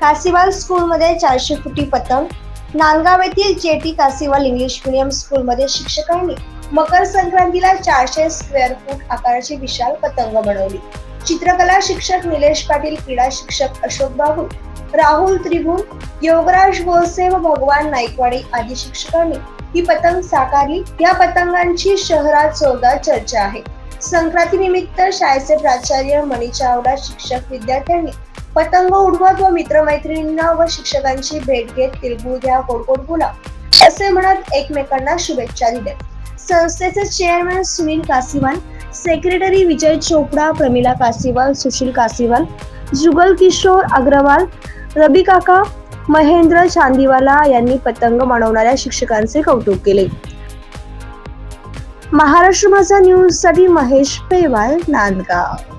कासिवाल स्कूलमध्ये चारशे फुटी पतंग. नांदगाव येथील जेटी कासिवाल इंग्लिश मिडियम स्कूलमध्ये शिक्षकांनी मकर संक्रांतीला चारशे स्क्वेअर फूट आकाराची विशाल पतंग बनवली. चित्रकला शिक्षक निलेश पाटील क्रीडा शिक्षक अशोक बाबू राहुल त्रिभुवन योगराज भोसे व भगवान नाईकवाडी आदी शिक्षकांनी ही पतंग साकारली. या पतंगांची शहरात जोरदार चर्चा आहे. संक्रांती निमित्त शाळेचे प्राचार्य मणी चावडा शिक्षक विद्यार्थ्यांनी पतंग उडवत व मित्रमैत्रिणींना व शिक्षकांची भेट घेत तिळगुळ घ्या गोडगोड बोला असे म्हणत एकमेकांना शुभेच्छा दिल्या. संस्थेचे चेअरमॅन सुनील कासिवाल सेक्रेटरी विजय चोपडा प्रमिला कासिवाल सुशील कासिवाल जुगल किशोर अग्रवाल रबी काका महेंद्र चांदीवाला यांनी पतंग बनवणाऱ्या शिक्षकांचे कौतुक केले. महाराष्ट्र माझा न्यूजसाठी महेश पेवाल नांदगाव.